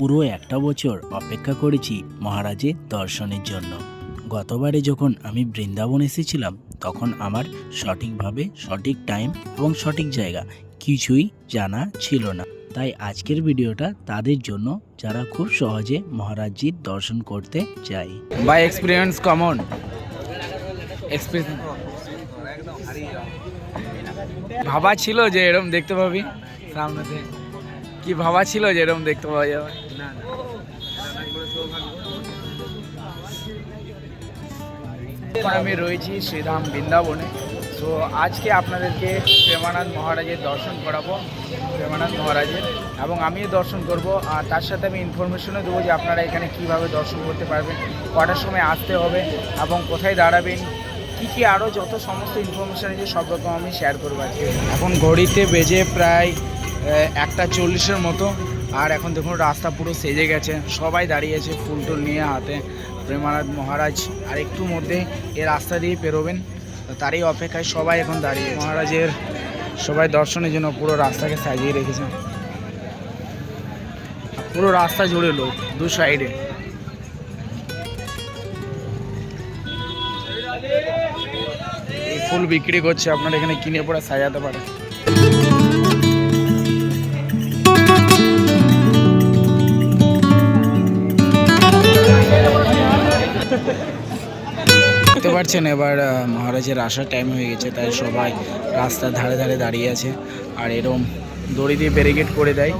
পুরো একটা বছর অপেক্ষা করেছি মহারাজের দর্শনের জন্য। গতবারে যখন আমি বৃন্দাবন এসেছিলাম, তখন আমার সঠিকভাবে, সঠিক টাইম এবং সঠিক জায়গা কিছুই জানা ছিল না। তাই আজকের ভিডিওটা তাদের জন্য যারা খুব সহজে মহারাজজির দর্শন করতে চায়। বাই এক্সপিরিয়েন্স কমন ভাবা ছিল যে এরকম দেখতে পাবি। সামনেতে কি ভাবা ছিল যে এরকম দেখতে পাওয়া যাবে? আমি রয়েছি শ্রীধাম বৃন্দাবনে। তো আজকে আপনাদেরকে প্রেমানন্দ মহারাজের দর্শন করাবো প্রেমানন্দ মহারাজের। এবং আমিও দর্শন করব আর তার সাথে আমি ইনফরমেশনও দেবো যে আপনারা এখানে কীভাবে দর্শন করতে পারবেন কটার সময় আসতে হবে এবং কোথায় দাঁড়াবেন কী কী আরও যত সমস্ত ইনফরমেশন আছে সব রকম আমি শেয়ার করব আজকে। এখন ঘড়িতে বেজে প্রায় একটা চল্লিশের মতো। আর এখন দেখুন, রাস্তা পুরো সেজে গেছে। সবাই দাঁড়িয়েছে ফুল টুল নিয়ে হাতে। প্রেমানাথ মহারাজ আর একটু মধ্যে এই রাস্তা দিয়ে পেরোবেন। তারই অপেক্ষায় সবাই এখন দাঁড়িয়ে। মহারাজের সবাই দর্শনের জন্য পুরো রাস্তাকে সাজিয়ে রেখেছে। পুরো রাস্তা জুড়ে লোক দু সাইডে। ফুল বিক্রি করছে, আপনারা এখানে কিনে পরে সাজাতে পারেন। পাচ্ছেন এবার মহারাজের আসার টাইম হয়ে গেছে, তাই সবাই রাস্তার ধারে ধারে দাঁড়িয়ে আছে। আর এরম দড়ি দিয়ে ব্যারিকেড করে দেয়।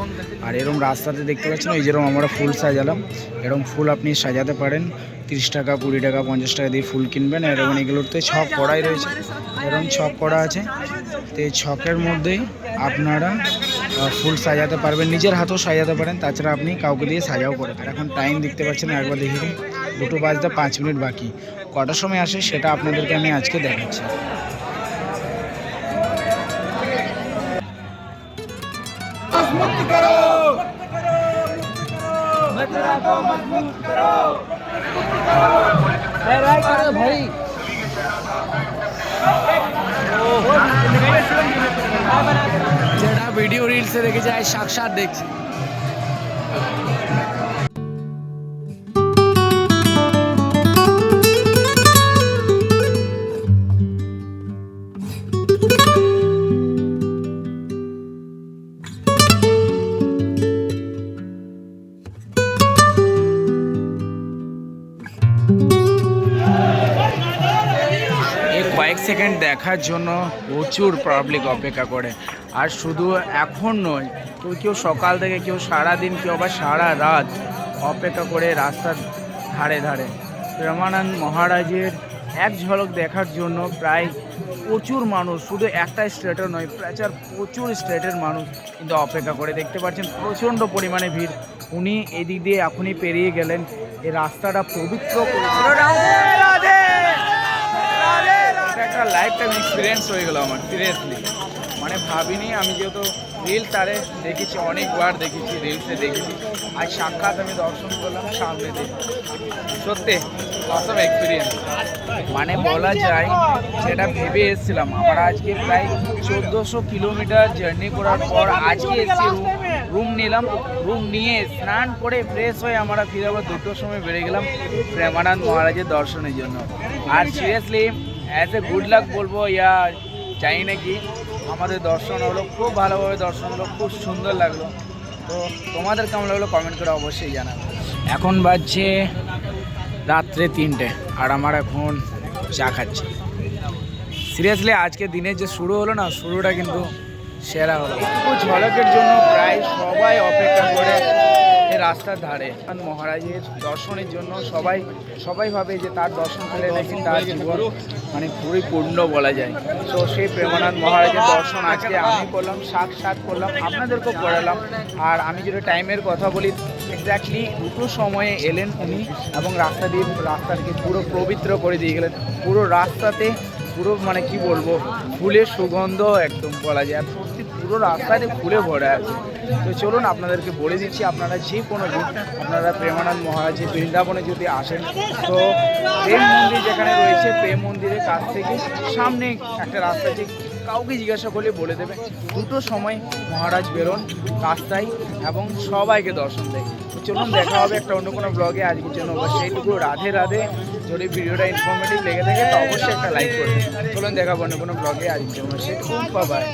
আর এরম রাস্তাতে দেখতে পাচ্ছেন, এই যেরকম আমরা ফুল সাজালাম এরকম ফুল আপনি সাজাতে পারেন। তিরিশ টাকা, কুড়ি টাকা, পঞ্চাশ টাকা দিয়ে ফুল কিনবেন এরকম এগুলোতে ছক করাই রয়েছে। এরকম ছক করা আছে। তো এই ছকের মধ্যেই আপনারা ফুল সাজাতে পারবেন, নিজের হাতেও সাজাতে পারেন। তাছাড়া আপনি কাউকে দিয়ে সাজাও করে এখন টাইম দেখতে পাচ্ছেন, একবার দেখে। দুটো বাজতে পাঁচ মিনিট বাকি। কটার সময় আসে সেটা আপনাদেরকে আমি আজকে দেখাচ্ছি। যেটা ভিডিও রিলসে দেখে যায় সাক্ষাৎ দেখছি। সেকেন্ড দেখার জন্য প্রচুর পাবলিক অপেক্ষা করে। আর শুধু এখন নয়, কেউ কেউ সকাল থেকে, কেউ সারাদিন, কেউ আবার সারা রাত অপেক্ষা করে রাস্তার ধারে ধারে। প্রেমানন্দ মহারাজের এক ঝলক দেখার জন্য প্রায় প্রচুর মানুষ, শুধু একটা স্টেটের নয় প্রাচার প্রচুর স্টেটের মানুষ কিন্তু অপেক্ষা করে। দেখতে পাচ্ছেন প্রচণ্ড পরিমাণে ভিড়। উনি এদিক দিয়ে এখনই পেরিয়ে গেলেন। এই রাস্তাটা পবিত্র একটা লাইফ টাইম এক্সপিরিয়েন্স হয়ে গেলো আমার সিরিয়াসলি মানে ভাবিনি, আমি যেহেতু রিলস আরে দেখেছি, অনেকবার দেখেছি রিলসে দেখেছি। আজ সাক্ষাৎ আমি দর্শন করলাম সামনে দিয়ে। সত্যি অসম এক্সপিরিয়েন্স মানে বলা যায় যেটা ভেবে এসেছিলাম। আমরা আজকে প্রায় চোদ্দোশো কিলোমিটার জার্নি করার পর আজকে রুম রুম নিলাম, রুম নিয়ে স্নান করে ফ্রেশ হয়ে আমরা ফিরে আবার দুটোর সময় বেরিয়ে গেলাম প্রেমানন্দ মহারাজের দর্শনের জন্য। আর seriously as a good luck বলব, ইয়া, জানি না কি। আমাদের দর্শন হলো, খুব ভালোভাবে দর্শন হলো, খুব সুন্দর লাগল। তো তোমাদের কেমন লাগল কমেন্ট করে অবশ্যই জানাবে। এখন বাজছে রাত্রে তিনটে, আর আমার এখন চা খাচ্ছি। সিরিয়াসলি আজকে দিনের যে শুরু হলো না, শুরুটা কিন্তু সেরা হলো। ঝলকের জন্য প্রায় সবাই অপেক্ষা রাস্তার ধারে। মহারাজের দর্শনের জন্য সবাই সবাই ভাবে যে তার দর্শন পেলে নাকি তার জীবন মানে পুরোই পূর্ণ বলা যায়। তো সেই প্রেমানন্দ মহারাজের দর্শন আজকে আমি করলাম সাক্ষাৎ করলাম আপনাদেরকেও করালাম। আর আমি যদি টাইমের কথা বলি এক্স্যাক্টলি দুটো সময়ে এলেন উনি এবং রাস্তা দিয়ে রাস্তাটাকে পুরো পবিত্র করে দিয়ে গেলেন। পুরো রাস্তাতে পুরো মানে কি বলব ফুলের সুগন্ধ একদম বলা যায়। পুরো রাস্তাতে ফুলে ভরে আছে। তো চলুন আপনাদেরকে বলে দিচ্ছি, আপনারা যে কোনো দিন আপনারা প্রেমানন্দ মহারাজের বৃন্দাবনে যদি আসেন, তো প্রেম মন্দির যেখানে রয়েছে, প্রেম মন্দিরের কাছ থেকে সামনে একটা রাস্তা আছে, কাউকে জিজ্ঞাসা করলে বলে দেবে। দুটো সময় মহারাজ বেরোন রাস্তায় এবং সবাইকে দর্শন দেয়। চলুন দেখা হবে একটা অন্য কোনো ব্লগে আজকের জন্য সেইটুকু রাধে রাধে। যদি ভিডিওটা ইনফরমেটিভ লেগে থাকে, তো অবশ্যই একটা লাইক করবেন। চলুন দেখা হবে অন্য কোনো ব্লগে আজকের জন্য সেটুকু বাবাই